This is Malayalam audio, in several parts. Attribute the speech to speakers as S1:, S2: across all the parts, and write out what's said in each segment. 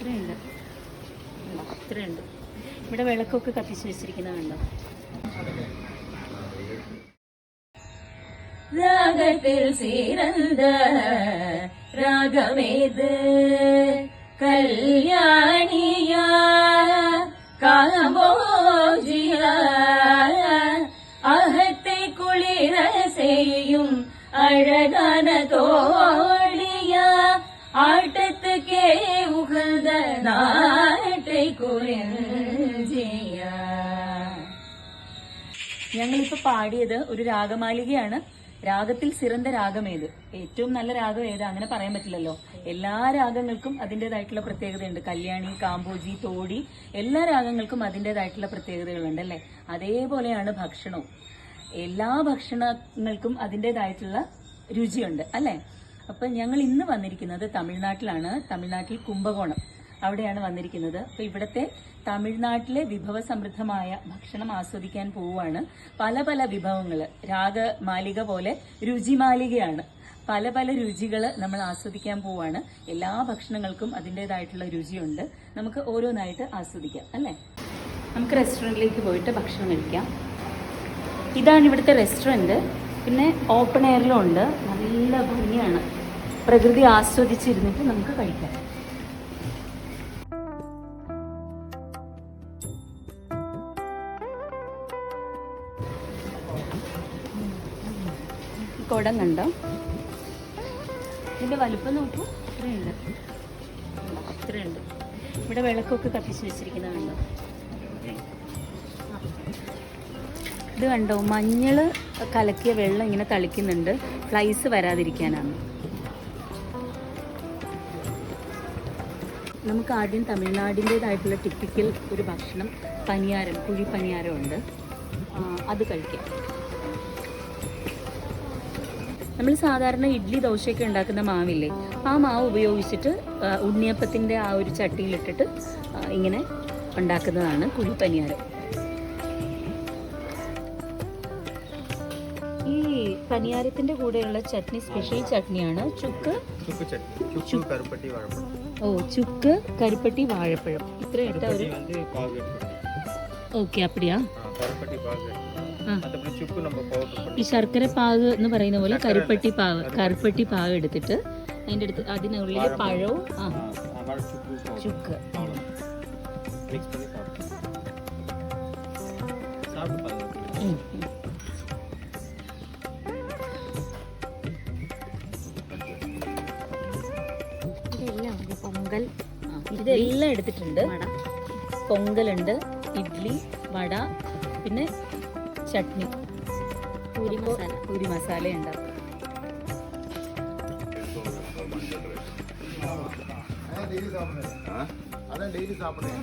S1: ഇത്രയുണ്ട് ഉണ്ടോ? ഇത്രയുണ്ട് ഇവിടെ വിളക്കൊക്കെ കത്തിച്ച് വെച്ചിരിക്കുന്നത് കണ്ടോ രാഗത്തിൽ സീരന്ത രാഗമേത് കല്യാണിയ കാമോജിയ അഹത്തെ കുളിര செய்யும் அழகான தோழிய ஆட்டத்துக்கே ഞങ്ങളിപ്പോ പാടിയത് ഒരു രാഗമാലികയാണ്. രാഗത്തിൽ സിറന്ത രാഗം ഏത്? ഏറ്റവും നല്ല രാഗം ഏത്? അങ്ങനെ പറയാൻ പറ്റില്ലല്ലോ. എല്ലാ രാഗങ്ങൾക്കും അതിന്റെതായിട്ടുള്ള പ്രത്യേകതയുണ്ട്. കല്യാണി കാമ്പൂജി തോടി എല്ലാ രാഗങ്ങൾക്കും അതിന്റെതായിട്ടുള്ള പ്രത്യേകതകളുണ്ട് അല്ലേ? അതേപോലെയാണ് ഭക്ഷണവും. എല്ലാ ഭക്ഷണങ്ങൾക്കും അതിന്റെതായിട്ടുള്ള രുചിയുണ്ട് അല്ലേ? അപ്പം ഞങ്ങൾ ഇന്ന് വന്നിരിക്കുന്നത് തമിഴ്നാട്ടിലാണ്. തമിഴ്നാട്ടിൽ കുംഭകോണം. അവിടെയാണ് വന്നിരിക്കുന്നത്. അപ്പൊ ഇവിടുത്തെ തമിഴ്നാട്ടിലെ വിഭവ സമൃദ്ധമായ ഭക്ഷണം ആസ്വദിക്കാൻ പോവുകയാണ്. പല പല വിഭവങ്ങൾ രാഗമാലിക പോലെ രുചിമാലികയാണ് പല പല രുചികൾ നമ്മൾ ആസ്വദിക്കാൻ പോവാണ് എല്ലാ ഭക്ഷണങ്ങൾക്കും അതിന്റെതായിട്ടുള്ള രുചിയുണ്ട്. നമുക്ക് ഓരോന്നായിട്ട് ആസ്വദിക്കാം അല്ലേ? നമുക്ക് റെസ്റ്റോറന്റിലേക്ക് പോയിട്ട് ഭക്ഷണം കഴിക്കാം. ഇതാണ് ഇവിടുത്തെ റെസ്റ്റോറന്റ്. പിന്നെ ഓപ്പൺ എയറിലും ഉണ്ട്. നല്ല ഭംഗിയാണ്. പ്രകൃതി ആസ്വദിച്ചിരുന്നിട്ട് നമുക്ക് കഴിക്കാം. ഈ കുടം കണ്ടോ ഇതിന്റെ വലുപ്പം നോക്കൂ. ഇത്രയുണ്ട്. ഇത്രയുണ്ട്. ഇവിടെ വിളക്കൊക്കെ കത്തിച്ച് വെച്ചിരിക്കുന്നത് കണ്ടോ ഇത് കണ്ടോ? മഞ്ഞൾ കലക്കിയ വെള്ളം ഇങ്ങനെ തളിക്കുന്നുണ്ട്. ഫ്ലൈസ് വരാതിരിക്കാനാണ്. നമുക്ക് ആദ്യം തമിഴ്നാടിന്റെതായിട്ടുള്ള ടിപ്പിക്കൽ ഒരു ഭക്ഷണം പനിയാരം കുഴി പനിയാരം ഉണ്ട്. അത് കഴിക്കാം. നമ്മൾ സാധാരണ ഇഡ്ഡലി ദോശയൊക്കെ ഉണ്ടാക്കുന്ന മാവില്ലേ ആ മാവ് ഉപയോഗിച്ചിട്ട് ഉണ്ണിയപ്പത്തിന്റെ ആ ഒരു ചട്ടിയിലിട്ടിട്ട് ഇങ്ങനെ ഉണ്ടാക്കുന്നതാണ് കുഴിപ്പനിയാരം. ഈ പനിയാരത്തിന്റെ കൂടെയുള്ള ചട്നി സ്പെഷ്യൽ ചട്നിയാണ് ചുക്ക് ഓ ചുക്ക് കരുപ്പട്ടി വാഴപ്പഴം.
S2: ഇത്രയായിട്ട്
S1: ഓക്കെ അപ്പടിയാ. ഈ ശർക്കര പാവ് എന്ന് പറയുന്ന പോലെ കരുപ്പട്ടി പാവ് കരുപ്പട്ടി. പാവ് എടുത്തിട്ട് അതിന്റെ അടുത്ത് അതിനുള്ളിൽ പഴവും ആ. ചുക്ക്
S3: പൊങ്കൽ.
S1: ഇതെല്ലാം എടുത്തിട്ടുണ്ട്. പൊങ്കലുണ്ട് ഇഡ്ലി വട പിന്നെ ചട്നി
S3: പൂരി മസാല
S1: പൂരി മസാല ഉണ്ട്
S2: அதான் டெய்லி சாப்பிடுறேன்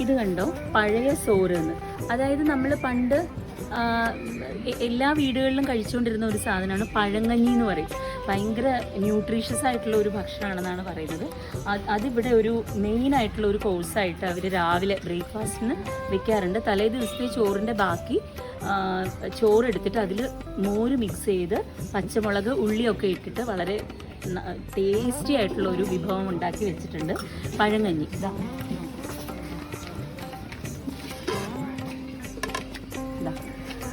S1: ഇത് കണ്ടോ പഴയ സോറ് എന്ന് അതായത് നമ്മൾ പണ്ട് ആ, എ- എല്ലാ വീടുകളിലും കഴിച്ചുകൊണ്ടിരുന്ന ഒരു സാധനമാണ് പഴങ്കഞ്ഞി എന്ന് പറയും. ഭയങ്കര ന്യൂട്രീഷ്യസ് ആയിട്ടുള്ള ഒരു ഭക്ഷണമാണെന്നാണ് പറയുന്നത്. അത് അതിവിടെ ഒരു മെയിൻ ആയിട്ടുള്ള ഒരു കോഴ്സായിട്ട് അവർ രാവിലെ ബ്രേക്ക്ഫാസ്റ്റിന് വെക്കാറുണ്ട്. തലേ ദിവസത്തെ ചോറിന്റെ ബാക്കി ചോറെടുത്തിട്ട് അതിൽ മോര് മിക്സ് ചെയ്ത് പച്ചമുളക് ഉള്ളിയൊക്കെ ഇട്ടിട്ട് വളരെ ടേസ്റ്റി ആയിട്ടുള്ള ഒരു വിഭവം ഉണ്ടാക്കി വെച്ചിട്ടുണ്ട്. പഴങ്കഞ്ഞി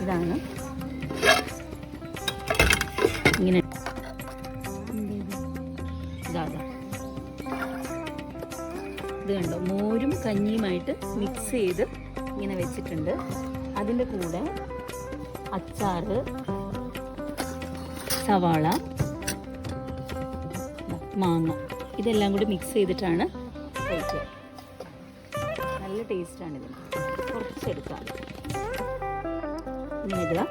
S1: ഇതാണ്. ഇങ്ങനെ. ഇതാ കണ്ടോ? മോരും കഞ്ഞിയുമായിട്ട് മിക്സ് ചെയ്ത് ഇങ്ങനെ വെച്ചിട്ടുണ്ട്. അതിന്റെ കൂടെ അച്ചാർ സവാള മാങ്ങ ഇതെല്ലാം കൂടി മിക്സ് ചെയ്തിട്ടാണ് കഴിക്കുക. നല്ല ടേസ്റ്റാണ് ഇതിന് കുറച്ചെടുക്കാം. ഇങ്ങനെ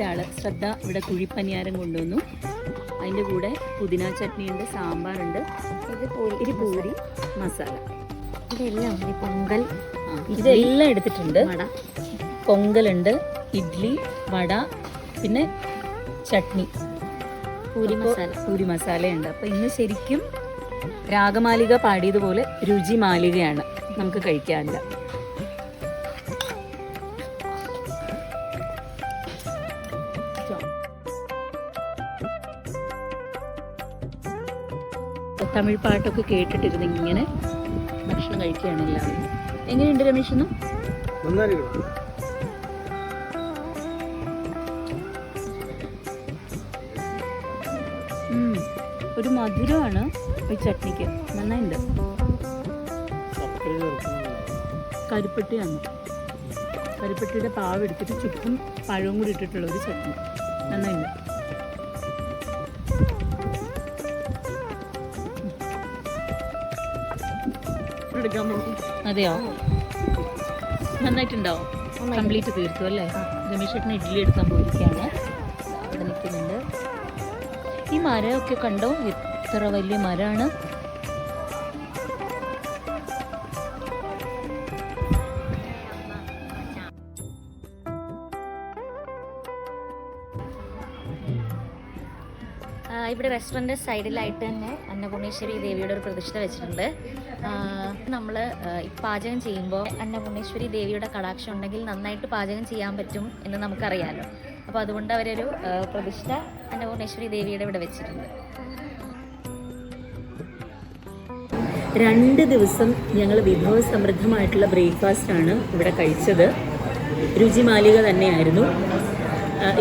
S1: കഴിച്ചു ആൾ ശ്രദ്ധ ഇവിടെ കുഴിപ്പനിയാരം കൊണ്ടുവന്നു. അതിന്റെ കൂടെ പുതിന ചട്നിയുണ്ട് സാമ്പാറുണ്ട്
S3: ഇത് പൂരി
S1: മസാല.
S3: ഇതെല്ലാം പൊങ്കൽ
S1: ഇതെല്ലാം എടുത്തിട്ടുണ്ട്.
S3: വട.
S1: പൊങ്കലുണ്ട് ഇഡ്ലി വട പിന്നെ ചട്നി.
S3: പൂരി മസാല.
S1: പൂരി മസാലയുണ്ട്. അപ്പൊ ഇന്ന് ശരിക്കും രാഗമാലിക പാടിയതുപോലെ രുചി മാലികയാണ്. നമുക്ക് കഴിക്കാനില്ല. തമിഴ് പാട്ടൊക്കെ കേട്ടിട്ടിരുന്നു ഇങ്ങനെ ഭക്ഷണം കഴിക്കുകയാണ് എല്ലാവരും. എങ്ങനെയുണ്ട് രമേശ്. ഒരു മധുരമാണ് ഈ ചട്നിക്ക്. നന്നായിണ്ട്. കരിപ്പട്ടിയാണ്. കരിപ്പട്ടിയുടെ പാവ് എടുത്തിട്ട് ചുറ്റും പഴവും കൂടി ഇട്ടിട്ടുള്ള ഒരു ചട്നി. നന്നായിണ്ട്. അതെയോ? നന്നായിട്ടുണ്ടാവും കംപ്ലീറ്റ് തീർത്തു അല്ലേ? രമേശ് ചേട്ടന് ഇഡ്ഡലി എടുക്കാൻ പോയിരിക്കുകയാണ്. അവിടെ നിൽക്കുന്നുണ്ട്. ഈ മരമൊക്കെ കണ്ടോ? എത്ര വലിയ മരമാണ്.
S3: ഇവിടെ റെസ്റ്റോറന്റ് സൈഡിലായിട്ട് തന്നെ അന്നപൂർണേശ്വരി ദേവിയുടെ ഒരു പ്രതിഷ്ഠ വെച്ചിട്ടുണ്ട്. നമ്മൾ പാചകം ചെയ്യുമ്പോൾ അന്നപൂർണേശ്വരി ദേവിയുടെ കടാക്ഷം ഉണ്ടെങ്കിൽ നന്നായിട്ട് പാചകം ചെയ്യാൻ പറ്റും എന്ന് നമുക്കറിയാമല്ലോ അപ്പോൾ അതുകൊണ്ട് അവരൊരു പ്രതിഷ്ഠ അന്നപൂർണേശ്വരി ദേവിയുടെ ഇവിടെ വെച്ചിട്ടുണ്ട്.
S1: രണ്ട് ദിവസം ഞങ്ങൾ വിഭവസമൃദ്ധമായിട്ടുള്ള ബ്രേക്ക്ഫാസ്റ്റ് ആണ് ഇവിടെ കഴിച്ചത്. രുചിമാലിക തന്നെയായിരുന്നു.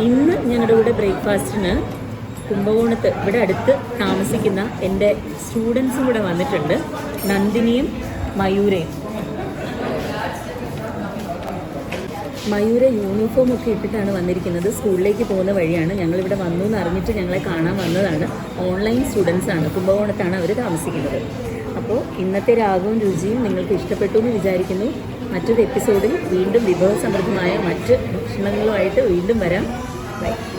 S1: ഇന്ന് ഞങ്ങളുടെ കൂടെ ബ്രേക്ക്ഫാസ്റ്റിന് കുംഭകോണത്ത് ഇവിടെ അടുത്ത് താമസിക്കുന്ന എന്റെ സ്റ്റുഡൻസും കൂടെ വന്നിട്ടുണ്ട്. നന്ദിനിയും മയൂരയും. മയൂര യൂണിഫോം ഒക്കെ ഇട്ടിട്ടാണ് വന്നിരിക്കുന്നത്. സ്കൂളിലേക്ക് പോകുന്ന വഴിയാണ്. ഞങ്ങളിവിടെ വന്നു എന്ന് അറിഞ്ഞിട്ട് ഞങ്ങളെ കാണാൻ വന്നതാണ്. ഓൺലൈൻ സ്റ്റുഡൻസ് ആണ്. കുംഭകോണത്താണ് അവർ താമസിക്കുന്നത്. അപ്പോൾ ഇന്നത്തെ രാഗവും രുചിയും നിങ്ങൾക്ക് ഇഷ്ടപ്പെട്ടു എന്ന് വിചാരിക്കുന്നു. മറ്റൊരു എപ്പിസോഡിൽ വീണ്ടും വിഭവസമൃദ്ധമായ മറ്റ് ഭക്ഷണങ്ങളുമായിട്ട് വീണ്ടും വരാം. ബൈ